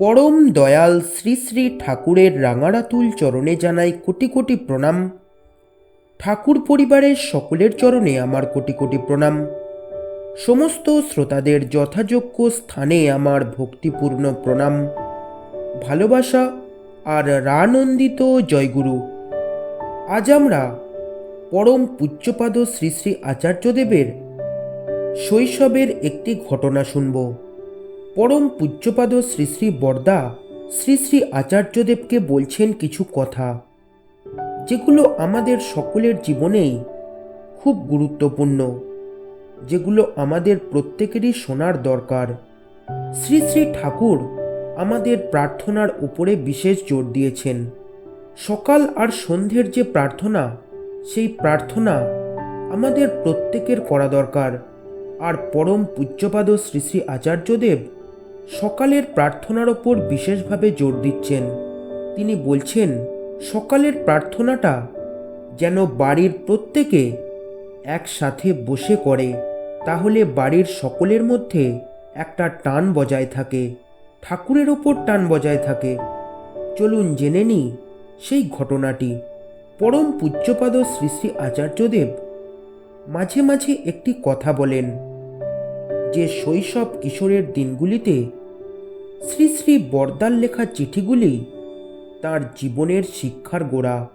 পরম দয়াল শ্রী শ্রী ঠাকুরের রাঙারাতুল চরণে জানাই কোটি কোটি প্রণাম। ঠাকুর পরিবারের সকলের চরণে আমার কোটি কোটি প্রণাম। সমস্ত শ্রোতাদের যথাযোগ্য স্থানে আমার ভক্তিপূর্ণ প্রণাম। ভালোবাসা আর রানন্দিত জয়গুরু। আজ আমরা পরম পূজ্যপাদ শ্রী শ্রী আচার্যদেবের শৈশবের একটি ঘটনা শুনব। পরম পূজ্যপাদ শ্রী শ্রী বরদা শ্রী শ্রী আচার্যদেবকে বলছেন কিছু কথা, যেগুলো আমাদের সকলের জীবনেই খুব গুরুত্বপূর্ণ, যেগুলো আমাদের প্রত্যেকেরই শোনার দরকার। শ্রী শ্রী ঠাকুর আমাদের প্রার্থনার উপরে বিশেষ জোর দিয়েছেন। সকাল আর সন্ধ্যের যে প্রার্থনা, সেই প্রার্থনা আমাদের প্রত্যেকের করা দরকার। আর পরম পূজ্যপাদ শ্রী শ্রী আচার্যদেব সকালের প্রার্থনার ওপর বিশেষভাবে জোর দিচ্ছেন। তিনি বলছেন, সকালের প্রার্থনাটা যেন বাড়ির প্রত্যেকে একসাথে বসে করে, তাহলে বাড়ির সকলের মধ্যে একটা টান বজায় থাকে, ঠাকুরের ওপর টান বজায় থাকে। চলুন জেনে নিই সেই ঘটনাটি। পরম পূজ্যপাদ শ্রী শ্রী আচার্যদেব মাঝে মাঝে একটি কথা বলেন। যে শৈশব কিশোরের দিনগুলিতে শ্রী শ্রী বরদার লেখা চিঠিগুলি তার জীবনের শিক্ষার গোড়া।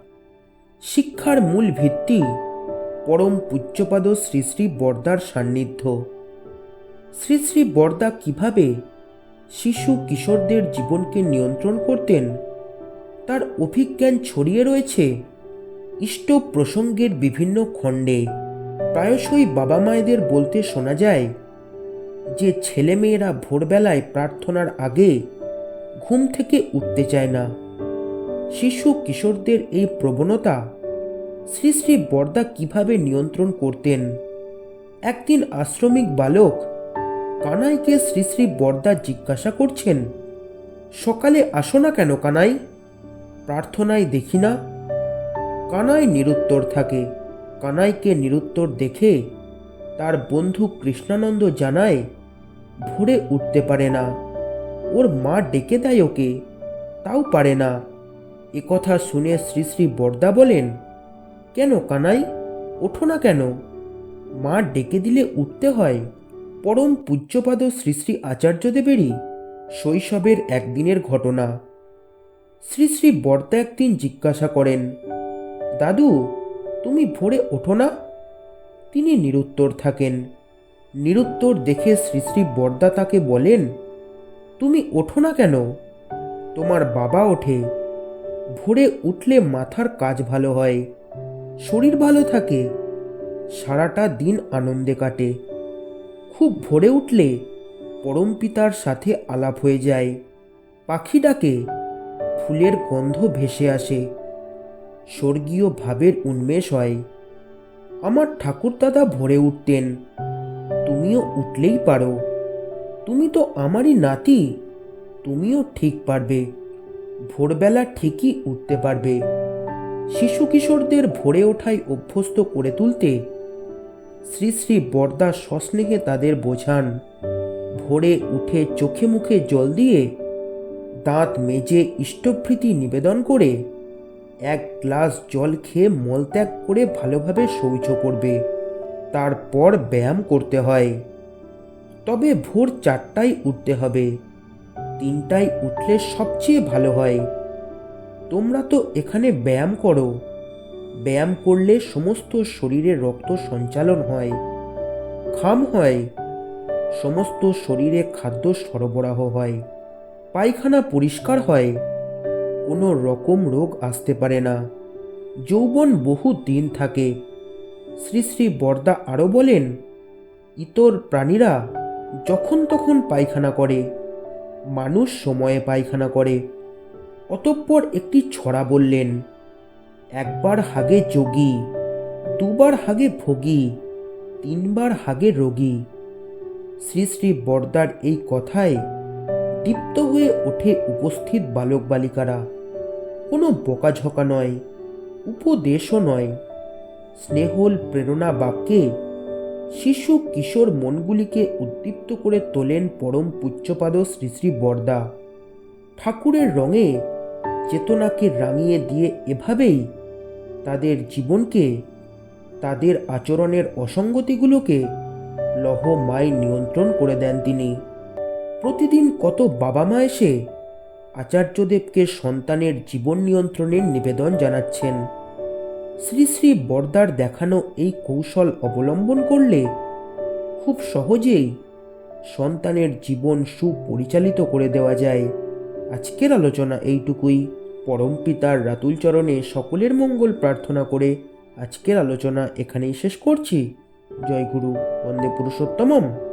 শিক্ষার মূল ভিত্তি পরম পূজ্যপাদ শ্রী শ্রী বরদার সান্নিধ্য। শ্রী শ্রী বরদা কীভাবে শিশু কিশোরদের জীবনকে নিয়ন্ত্রণ করতেন, তার অভিজ্ঞান ছড়িয়ে রয়েছে ইষ্ট প্রসঙ্গের বিভিন্ন খণ্ডে। প্রায়শই বাবা মায়েদের বলতে শোনা যায় যে ছেলেমেয়েরা ভোরবেলায় প্রার্থনার আগে ঘুম থেকে উঠতে চায় না। শিশু কিশোরদের এই প্রবণতা শ্রী শ্রী বরদা কীভাবে নিয়ন্ত্রণ করতেন? একদিন আশ্রমিক বালক কানাইকে শ্রী শ্রী বর্দা জিজ্ঞাসা করছেন, সকালে আসো না কেন কানাই? প্রার্থনায় দেখি না? কানাই নিরুত্তর থাকে। কানাইকে নিরুত্তর দেখে তার বন্ধু কৃষ্ণানন্দ জানায় ভোরে উঠতে পারে না। ওর মা ডেকে দেয় ওকে, তাও পারে না। এ কথা শুনে শ্রী শ্রী বরদা বলেন, কেন কানাই? ওঠো না কেন। মা ডেকে দিলে উঠতে হয়। পরম পূজ্যপাদ শ্রী শ্রী আচার্যদেবেরই শৈশবের একদিনের ঘটনা। শ্রী শ্রী বর্দা একদিন জিজ্ঞাসা করেন, দাদু, তুমি ভোরে ওঠো না? তিনি নিরুত্তর থাকেন নিরুত্তর দেখে শ্রী শ্রী বর্দা তাকে বলেন, তুমি ওঠো না কেন? তোমার বাবা ওঠে। ভোরে উঠলে মাথার কাজ ভালো হয়, শরীর ভালো থাকে, সারাটা দিন আনন্দে কাটে। খুব ভোরে উঠলে পরম পিতার সাথে আলাপ হয়ে যায়। পাখি ডাকে, ফুলের গন্ধ ভেসে আসে। স্বর্গীয় ভাবের উন্মেষ হয়। আমার ঠাকুরদাদা ভরে উঠতেন। তুমিও উঠলেই পারো। তুমি তো আমারই নাতি, তুমিও ঠিক পারবে। ভোরবেলা ঠিকই উঠতে পারবে। শিশু কিশোরদের ভোরে ওঠায় অভ্যস্ত করে তুলতে শ্রী শ্রী বরদা সস্নেহে তাদের বোঝান। ভোরে উঠে চোখে মুখে জল দিয়ে দাঁত মেজে ইষ্টভৃতি নিবেদন করে এক গ্লাস জল খেয়ে মলত্যাগ করে ভালোভাবে শৌচ করবে। তারপর ব্যায়াম করতে হয়। তবে ভোর চারটায় উঠতে হবে। তিনটায় উঠলে সবচেয়ে ভালো হয়। তোমরা তো এখানে ব্যায়াম করো। ব্যায়াম করলে সমস্ত শরীরে রক্ত সঞ্চালন হয় খাম হয়, সমস্ত শরীরে খাদ্য সরবরাহ হয়, পায়খানা পরিষ্কার হয়, কোনো রকম রোগ আসতে পারে না। যৌবন বহু দিন থাকে। শ্রী শ্রী বরদা আরও বলেন, ইতর প্রাণীরা যখন তখন পায়খানা করে, মানুষ সময়ে পায়খানা করে। অতঃপর একটি ছড়া বললেন, একবার হাগে যোগী, দুবার হাগে ভোগী, তিনবার হাগে রোগী। শ্রী শ্রী বরদার এই কথায় দীপ্ত হয়ে ওঠে উপস্থিত বালক বালিকারা। কোনো বকাঝকা নয়, উপদেশও নয়। স্নেহল প্রেরণা বাক্যে শিশু কিশোর মনগুলিকে উদ্দীপ্ত করে তোলেন পরম পূজ্যপাদ শ্রী শ্রী বরদা। ঠাকুরের রঙে চেতনাকে রাঙিয়ে দিয়ে এভাবেই তাদের জীবনকে, তাদের আচরণের অসঙ্গতিগুলোকে লহমায় নিয়ন্ত্রণ করে দেন তিনি। প্রতিদিন কত বাবা মা এসে আচার্যদেবকে সন্তানের জীবন নিয়ন্ত্রণের নিবেদন জানাচ্ছেন। শ্রী শ্রী বর্দার দেখানো এই কৌশল অবলম্বন করলে খুব সহজেই সন্তানের জীবন সুপরিচালিত করে দেওয়া যায়। আজকের আলোচনা এইটুকুই। পরম পিতার রাতুল চরণে সকলের মঙ্গল প্রার্থনা করে আজকের আলোচনা এখানেই শেষ করছি। জয় গুরু, বন্দে পুরুষোত্তমম।